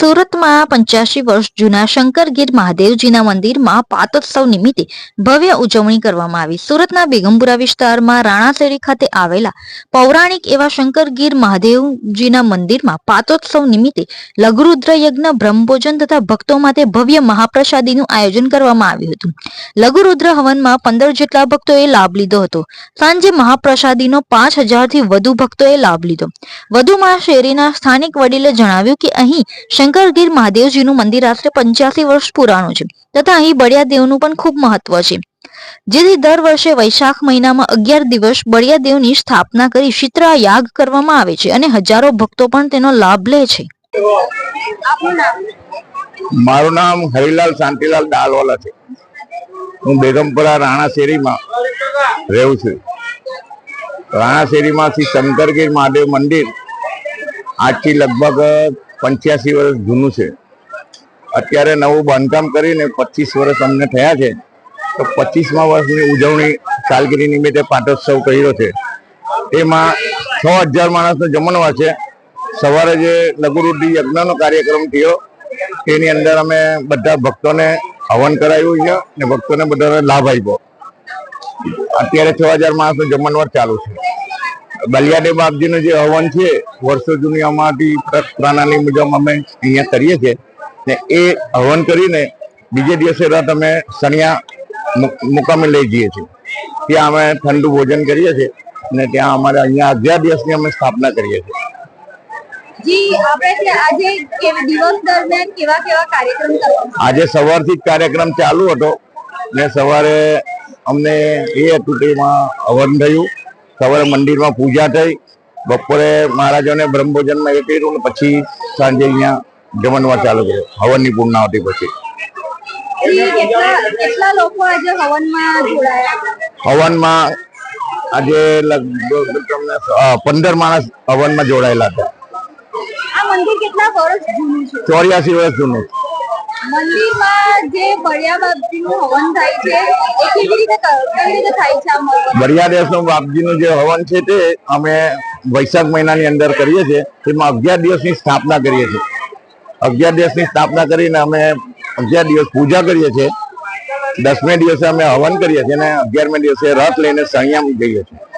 સુરતમાં પંચ્યાસી વર્ષ જૂના શંકરગીર મહાદેવજીના મંદિરમાં પાતોત્સવ નિમિત્તે ભવ્ય ઉજવણી કરવામાં આવી. સુરતના બેગમપુરા વિસ્તારમાં રાણાસેરી ખાતે આવેલા પૌરાણિક એવા શંકરગીર મહાદેવજીના મંદિરમાં પાતોત્સવ નિમિત્તે લઘુરુદ્ર યજ્ઞ, બ્રહ્મભોજન તથા ભક્તો માટે ભવ્ય મહાપ્રસાદીનું આયોજન કરવામાં આવ્યું હતું. લઘુરુદ્ર હવનમાં પંદર જેટલા ભક્તોએ લાભ લીધો હતો. સાંજે મહાપ્રસાદીનો પાંચ હજારથી વધુ ભક્તોએ લાભ લીધો. વધુમાં શેરીના સ્થાનિક વડીલે જણાવ્યું કે અહીં શંકરગીર મહાદેવજીનું મંદિર આશરે પંચ્યાસી વર્ષ પુરાણું છે તથા અહીં બળિયાદેવનું પણ ખૂબ મહત્વ છે. જેથી દર વર્ષે વૈશાખ મહિનામાં અગિયાર દિવસ બળિયાદેવની સ્થાપના કરી શીતળા યાગ કરવામાં આવે છે અને હજારો ભક્તો પણ તેનો લાભ લે છે. મારું નામ હરિલાલ શાંતિલાલ દાલવાલા છે. હું બેગમપુરા રાણા શેરીમાં રહું છું. રાણા શેરીમાં શ્રી શંકરગીર મહાદેવ મંદિર આજથી લગભગ પંચ્યાસી વર્ષ જૂનું છે. અત્યારે નવું બાંધકામ કરીને પચીસ વર્ષ અમને થયા છે. તો પચીસમા વર્ષની ઉજવણી સાલગીરી નિમિત્તે પાટોત્સવ કર્યો છે. એમાં છ હજાર માણસનો જમણવાર છે. સવારે જે લઘુરુદ્ધિ યજ્ઞનો કાર્યક્રમ થયો તેની અંદર અમે બધા ભક્તોને હવન કરાવ્યું છે અને ભક્તોને બધાને લાભ આપ્યો. અત્યારે છ હજાર માણસનો જમણવાર ચાલુ છે. બલિયાદેવ બાપજીનું જે હવન છે વર્ષો જૂની અમારી પ્રણાલી મુજબ અમે અહીંયા કરીએ છીએ. ને એ હવન કરીને બીજે દિવસે રાત અમે સણિયા મુકામે લઈ જઈએ છીએ. ત્યાં અમે ઠંડુ ભોજન કરીએ છીએ અને ત્યાં અમારે અહીંયા અગિયાર દિવસની અમે સ્થાપના કરીએ છીએ. આજે સવારથી જ કાર્યક્રમ ચાલુ હતો ને સવારે અમને એ હતું કે એમાં હવન થયું. સવારે મંદિરમાં પૂજા થઈ. બપોરે મહારાજોને બ્રહ્મભોજનમાં એ કર્યું ને પછી સાંજે અહીંયા જમણવાર ચાલુ કર્યો. હવનની પૂર્ણાવતી પછી. હવનમાં આજે લગભગ તમને પંદર માણસ હવનમાં જોડાયેલા હતા. આ વર્ષ જૂનું છે? ચોર્યાસી વર્ષ જૂનું. મંદિરમાં જે બળિયા બાપજીનું જે હવન છે તે અમે વૈશાખ મહિનાની અંદર કરીએ છીએ. તેમાં અગિયાર દિવસની સ્થાપના કરીએ છીએ. અગિયાર દિવસની સ્થાપના કરીને અમે અગિયાર દિવસ પૂજા કરીએ છીએ. દસમે દિવસે અમે હવન કરીએ છીએ અને અગિયારમે દિવસે રથ લઈને સંયમ જઈએ છીએ.